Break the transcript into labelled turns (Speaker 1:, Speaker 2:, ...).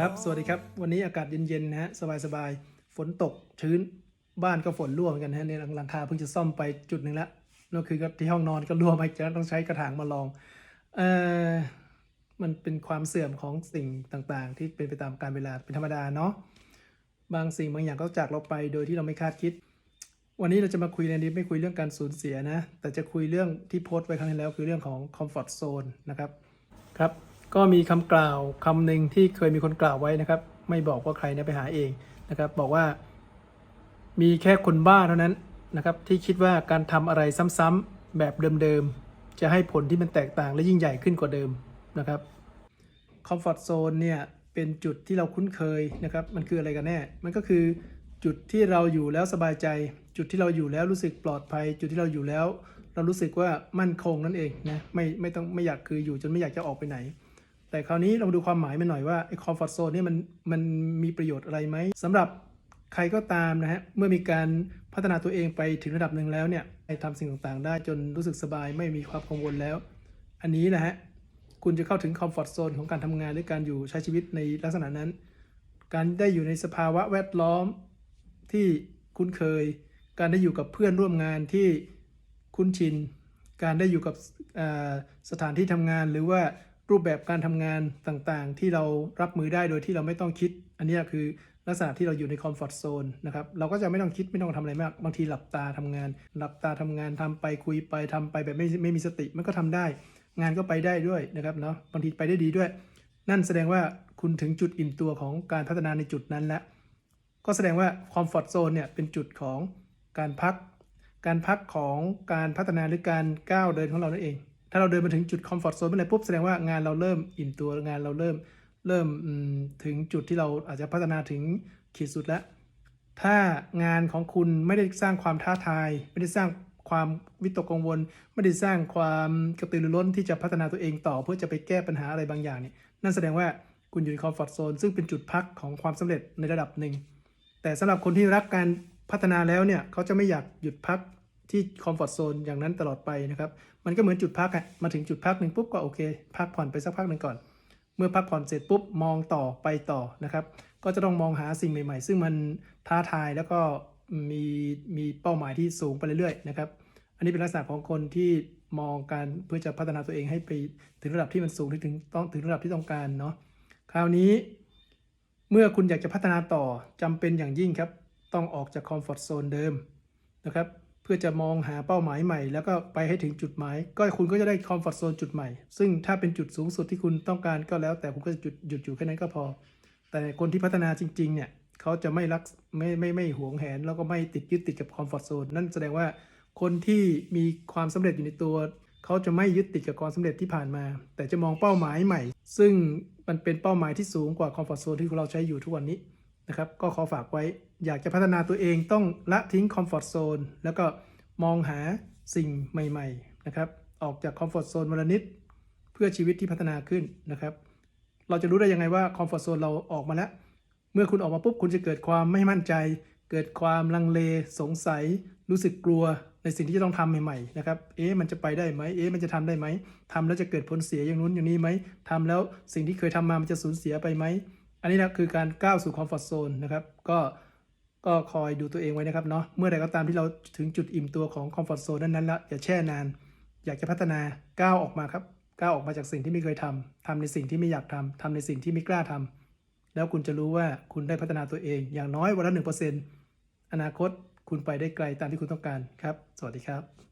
Speaker 1: ครับ สวัสดีครับ วันนี้อากาศเย็นๆนะฮะ สบายๆ ฝนตกชื้น บ้านก็ฝนรั่วเหมือนกันฮะเนี่ยหลังคาเพิ่งจะซ่อมไปจุดหนึ่งแล้วนั่นคือที่ห้องนอนก็รั่วไปจะต้องใช้กระถางมาลอง เอ่อ มันเป็นความเสื่อมของสิ่งต่างๆ ที่เป็นไปตามกาลเวลาเป็นธรรมดาเนาะ บางสิ่งบางอย่างก็จากเราไปโดยที่เราไม่คาดคิด วันนี้เราจะมาคุยในนี้ไม่คุยเรื่องการสูญเสียนะ แต่จะคุยเรื่องที่โพสต์ไว้ครั้งที่แล้วคือเรื่องของ comfort zone นะครับ ครับ ก็มีคำกล่าวคำหนึ่งที่เคยมีคนกล่าวไว้นะครับ ไม่บอกว่าใครนะไปหาเองนะครับ บอกว่า มีแค่คนบ้าเท่านั้นนะครับ ที่คิดว่าการทำอะไรซ้ำๆแบบเดิมๆจะให้ผลที่มันแตกต่างและยิ่งใหญ่ขึ้นกว่าเดิมนะครับคอมฟอร์ z โซนเนี่ยเป็นจุดที่เราคุ้นเคยนะครับ มันคืออะไรกันแน่ มันก็คือจุดที่เราอยู่แล้วสบายใจ จุดที่เราอยู่แล้วรู้สึกปลอดภัย จุดที่เราอยู่แล้ว เรารู้สึกว่ามั่นคงนั่นเองนะไม่ไม่ต้องไม่อยากคืออยู่จนไม่อยากจะออกไปไหน แต่คราวนี้เรามาดูความหมายมันหน่อยว่าไอ้คอมฟอร์ z โซนนี่ยมันมันมีประโยชน์อะไรไหมสำหรับใครก็ตามนะฮะ เมื่อมีการพัฒนาตัวเองไปถึงระดับหนึ่งแล้วเนี่ยไปทำสิ่งต่างๆ ได้จนรู้สึกสบายไม่มีความกังวลแล้ว อันนี้นะฮะ คุณจะเข้าถึงคอมฟอร์ z โซนของการทำงานหรือการอยู่ใช้ชีวิตในลักษณะนั้น การได้อยู่ในสภาวะแวดล้อมที่คุ้นเคย การได้อยู่กับเพื่อนร่วมงานที่คุ้นชิน การได้อยู่กับสถานที่ทำงานหรือว่า รูปแบบการทำงานต่างๆ ที่เรารับมือได้โดยที่เราไม่ต้องคิด อันนี้คือลักษณะที่เราอยู่ในคอมฟอร์ z โซนนะครับเราก็จะไม่ต้องคิดไม่ต้องทำอะไรมาก บางทีหลับตาทำงาน หลับตาทำงานทำไปคุยไปทำไปแบบไม่ไม่มีสติมันก็ทำได้ งานก็ไปได้ด้วยนะครับเนาะบางทีไปได้ดีด้วย นั่นแสดงว่าคุณถึงจุดอิ่มตัวของการพัฒนาในจุดนั้นแล้วก็แสดงว่าคอมฟอร์ z โซนเนี่ยเป็นจุดของการพัก การพักของการพัฒนาหรือการก้าวเดินของเรานั่นเอง ถ้าเราเดินมาถึงจุดคอมฟอร์ z โซนเมื่อไหร่ปุ๊บแสดงว่างานเราเริ่มอิ่มตัวงานเราเริ่มเริ่มถึงจุดที่เราอาจจะพัฒนาถึงขีดสุดแล้ว ถ้างานของคุณไม่ได้สร้างความท้าทาย ไม่ได้สร้างความวิตกกังวล ไม่ได้สร้างความกระตือรือร้นที่จะพัฒนาตัวเองต่อ เพื่อจะไปแก้ปัญหาอะไรบางอย่างเนี่ยนั่นแสดงว่าคุณอยู่ในคอมฟอร์ z โซนซึ่งเป็นจุดพักของความสำเร็จในระดับหนึ่งแต่สำหรับคนที่รักการพัฒนาแล้วเนี่ยเขาจะไม่อยากหยุดพัก ที่คอมฟอร์ z โซนอย่างนั้นตลอดไปนะครับ มันก็เหมือนจุดพักอะมาถึงจุดพักหนึ่งปุ๊บก็โอเค พักผ่อนไปสักพักหนึ่งก่อน เมื่อพักผ่อนเสร็จปุ๊บมองต่อไปต่อนะครับ ก็จะต้องมองหาสิ่งใหม่ ๆ ซึ่งมันท้าทายแล้วก็มีมีเป้าหมายที่สูงไปเรื่อยๆนะครับ อันนี้เป็นลักษณะของคนที่มองการเพื่อจะพัฒนาตัวเองให้ไปถึงระดับที่มันสูงถึงต้องถึงระดับที่ต้องการเนาะ คราวนี้ เมื่อคุณอยากจะพัฒนาต่อจำเป็นอย่างยิ่งครับ ต้องออกจากคอมฟอร์ z โซนเดิมนะครับ เพื่อจะมองหาเป้าหมายใหม่ แล้วก็ไปให้ถึงจุดหมาย ก็คุณก็จะได้คอมฟอร์ z โซนจุดใหม่ ซึ่งถ้าเป็นจุดสูงสุดที่คุณต้องการก็แล้ว แต่คุณก็จะจุดหยุดอยู่แค่นั้นก็พอ แต่คนที่พัฒนาจริง ๆ เนี่ยเขาจะไม่รักไม่ไม่ไม่หวงแหน แล้วก็ไม่ติดยึดติดกับคอมฟอร์ z โซนนั่นแสดงว่าคนที่มีความสำเร็จอยู่ในตัว เขาจะไม่ยึดติดกับความสำเร็จที่ผ่านมา แต่จะมองเป้าหมายใหม่ ซึ่งมันเป็นเป้าหมายที่สูงกว่าคอมฟอร์ z โซนที่เราใช้อยู่ทุกวันนี้นะครับก็ขอฝากไว้ อยากจะพัฒนาตัวเองต้องละทิ้งคอมฟอร์ z โซนแล้วก็มองหาสิ่งใหม่ๆนะครับออกจากคอมฟอร์ z โซนวันละนิดเพื่อชีวิตที่พัฒนาขึ้นนะครับ เราจะรู้ได้ยังไงว่าคอมฟอร์ z โซนเราออกมาแล้ว เมื่อคุณออกมาปุ๊บคุณจะเกิดความไม่มั่นใจ เกิดความลังเลสงสัย รู้สึกกลัวในสิ่งที่จะต้องทำใหม่ๆนะครับ เอ๊ะมันจะไปได้ไหมเอ๊ะมันจะทำได้ไหมทำแล้วจะเกิดผลเสียอย่างนู้นอย่างนี้ไหมทำแล้วสิ่งที่เคยทำมามันจะสูญเสียไปไหมอันนี้นะคือการก้าวสู่คอมฟอร์ z โซนนะครับก็ ก็คอยดูตัวเองไว้นะครับเนาะเมื่อใดก็ตามที่เราถึงจุดอิ่มตัวของคอมฟอร์ทโซนนั้นๆแล้วอย่าแช่นาน อยากจะพัฒนาก้าวออกมาครับก้าวออกมาจากสิ่งที่ไม่เคยทำทำในสิ่งที่ไม่อยากทำทำในสิ่งที่ไม่กล้าทำแล้วคุณจะรู้ว่าคุณได้พัฒนาตัวเอง อย่างน้อยวันละหนึ่งเปอร์เซ็นต์อนาคตคุณไปได้ไกลตามที่คุณต้องการครับ สวัสดีครับ